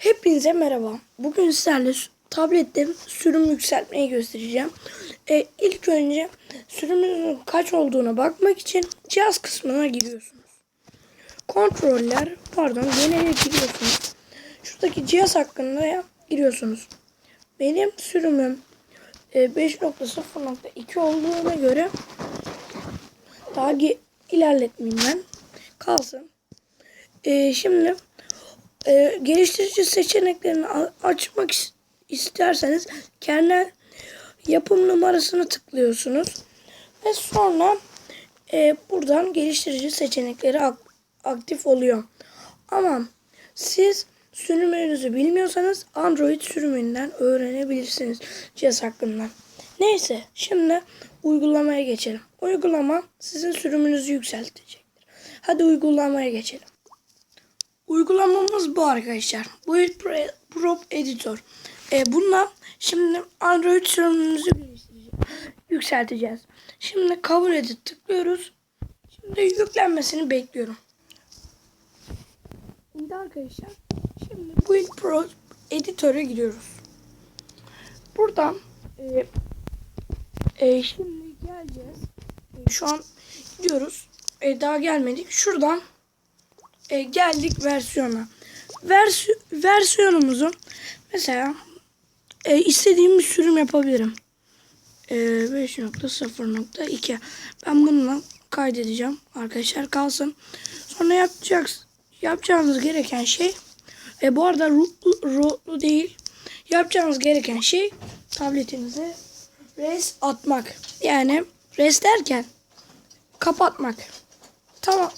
Hepinize merhaba. Bugün sizlerle tabletten sürüm yükseltmeyi göstereceğim. E, ilk önce sürümünün kaç olduğuna bakmak için cihaz kısmına giriyorsunuz. Kontroller, pardon genele giriyorsunuz. Şuradaki cihaz hakkında ya, giriyorsunuz. Benim sürümüm e, 5.0.2 olduğuna göre daha ilerletmeyeyim ben. Kalsın. E, şimdi e, geliştirici seçeneklerini açmak is- isterseniz kernel yapım numarasını tıklıyorsunuz ve sonra e, buradan geliştirici seçenekleri ak- aktif oluyor. Ama siz sürümünüzü bilmiyorsanız Android sürümünden öğrenebilirsiniz cihaz hakkında. Neyse şimdi uygulamaya geçelim. Uygulama sizin sürümünüzü yükseltecektir. Hadi uygulamaya geçelim. Uygulamamız bu arkadaşlar. Pre- Prop Editor. E, bununla şimdi Android sürümümüzü. Yükselteceğiz. Şimdi kabul edip tıklıyoruz. Şimdi yüklenmesini bekliyorum. Şimdi arkadaşlar şimdi Build Pro Editor'a giriyoruz. Buradan e, e, şimdi geleceğiz. E, şu an gidiyoruz. E, daha gelmedik. Şuradan e, geldik versiyona. Versi versiyonumuzu mesela e, istediğim bir sürüm yapabilirim. E, 5.0.2 Ben bununla kaydedeceğim. Arkadaşlar kalsın. Sonra yapacağız, yapacağınız gereken şey e, bu arada rootlu değil. Yapacağınız gereken şey tabletinize res atmak. Yani res derken kapatmak. Tamam.